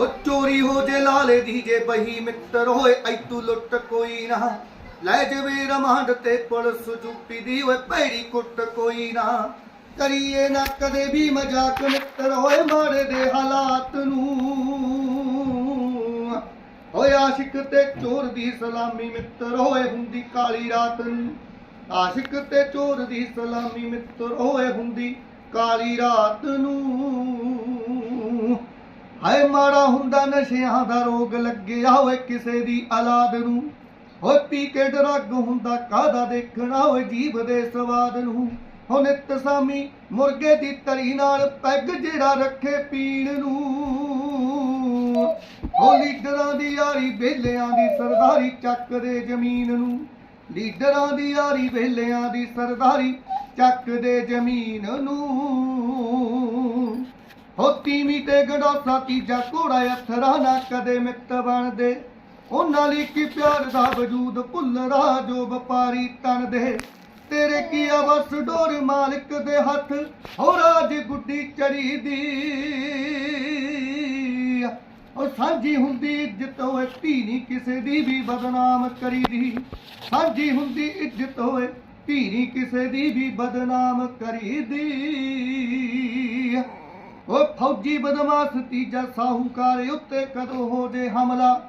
ਉਹ ਚੋਰੀ ਹੋ ਜੇ ਲਾਲੇ ਦੀ ਜੇ ਬਹੀ ਮਿੱਤਰ ਹੋਏ, ਐਤੂ ਲੁੱਟ ਕੋਈ ਨਾ। ਲੈ ਜਵੇ ਰਮਾਂਡ ਤੇ ਪੁਲਿਸ ਚੁੱਪੀ ਦੀ ਓਏ ਭੈੜੀ ਕੁੱਟ ਕੋਈ ਨਾ। ਕਰੀਏ ਨਾ ਕਦੇ ਵੀ ਮਜ਼ਾਕ ਮਿੱਤਰ ਹੋਏ ਮਾਰੇ ਦੇ ਹਾਲਾਤ ਨੂੰ। ਹੋਏ ਆਸ਼ਿਕ ਤੇ ਚੋਰ ਦੀ ਸਲਾਮੀ ਮਿੱਤਰ ਹੋਏ ਹੁੰਦੀ ਕਾਲੀ ਰਾਤ ਨੂੰ। ਆਸ਼ਿਕ ਤੇ ਚੋਰ ਦੀ ਸਲਾਮੀ ਮਿੱਤਰ ਹੋਏ ਹੁੰਦੀ ਕਾਲੀ ਰਾਤ ਨੂੰ। ਹਾਏ ਮਾੜਾ ਹੁੰਦਾ ਨਸ਼ਿਆਂ ਦਾ ਰੋਗ ਲੱਗਿਆ ਹੋਏ ਕਿਸੇ ਦੀ ਔਲਾਦ ਨੂੰ। ਓਏ ਪੀ ਕੇ ਡਰੱਗ ਹੁੰਦਾ ਕਾਦਾ ਦੇਖਣਾ ਓਏ ਜੀਭ ਦੇ ਸਵਾਦ ਨੂੰ। ਹੋ ਨਿਤ ਸਾਮੀ ਮੁਰਗੇ ਦੀ ਤਰੀ ਨਾਲ ਪੈਗ ਜਿਹੜਾ ਰੱਖੇ ਪੀਣ ਨੂੰ। ਉਹ ਲੀਡਰਾਂ ਦੀ ਯਾਰੀ ਵੇਲਿਆਂ ਦੀ ਸਰਦਾਰੀ ਚੱਕ ਦੇ ਜ਼ਮੀਨ ਨੂੰ। ਲੀਡਰਾਂ ਦੀ ਯਾਰੀ ਵੇਲਿਆਂ ਦੀ ਸਰਦਾਰੀ ਚੱਕ ਦੇ ਜ਼ਮੀਨ ਨੂੰ। ਤੀਵੀਂ ਤੇ ਗੰਡੋਸਾ ਤੀਜਾ ਘੋੜਾ ਅਥਰਾ ਨਾ ਕਦੇ ਮਿੱਤ ਬਣਦੇ। ਉਹਨਾਂ ਲਈ ਕੀ ਪਿਆਰ ਦਾ ਵਜੂਦ ਭੁੱਲਦਾ ਜੋ ਵਪਾਰੀ ਤਨ ਦੇ ਤੇਰੇ ਕੀ ਅਵਸ ਡੋਰ ਮਾਲਕ ਦੇ ਹੱਥ, ਹੋ ਰਾਜ ਗੁੱਡੀ ਚੜੀ ਦੀ। ਉਹ ਸਾਂਝੀ ਹੁੰਦੀ ਇੱਜ਼ਤ ਹੋਏ ਧੀ ਨਹੀਂ ਕਿਸੇ ਦੀ ਵੀ ਬਦਨਾਮ ਕਰੀ ਦੀ ਸਾਂਝੀ ਹੁੰਦੀ ਇੱਜ਼ਤ ਹੋਏ ਧੀ ਨਹੀਂ ਕਿਸੇ ਦੀ ਵੀ ਬਦਨਾਮ ਕਰੀ ਦੀ ਫੌਜੀ ਬਦਮਾਸ਼ ਤੀਜਾ ਸਾਹੂਕਾਰ ਉੱਤੇ ਕਦੋਂ ਹੋ ਜੇ ਹਮਲਾ?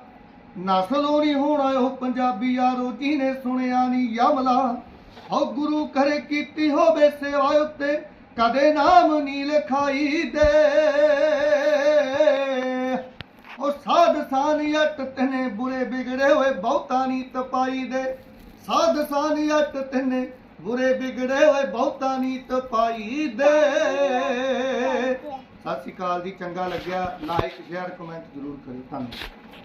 ਨਸਲੋਂ ਨਹੀਂ ਹੋਣਾ ਉਹ ਪੰਜਾਬੀ ਯਾਰੋ, ਜਿਹਨੇ ਸੁਣਿਆ ਨਹੀਂ ਯਮਲਾ। ਹੋ ਗੁਰੂ ਕਰੇ ਕੀਤੀ ਹੋਵੇ ਸੇਵਾ ਉੱਤੇ, ਕਦੇ ਨਾਮ ਨਹੀਂ ਲਿਖਾਈ ਦੇ। ਉਹ ਸਾਧ ਸਾਨੀਅਤ ਤਨੇ ਬੁਰੇ ਵਿਗੜੇ ਹੋਏ, ਬਹੁਤਾ ਨਹੀਂ ਤਪਾਈ ਦੇ। ਸਾਧ ਸਾਨੀਅਤ ਤਨੇ ਬੁਰੇ ਵਿਗੜੇ ਹੋਏ, ਬਹੁਤਾ ਨਹੀਂ ਤਪਾਈ ਦੇ। ਸਤਿ ਸ਼੍ਰੀ ਅਕਾਲ ਜੀ ਚੰਗਾ ਲੱਗਿਆ। ਲਾਈਕ ਸ਼ੇਅਰ ਕਮੈਂਟ ਜ਼ਰੂਰ ਕਰਿਓ। ਧੰਨਵਾਦ।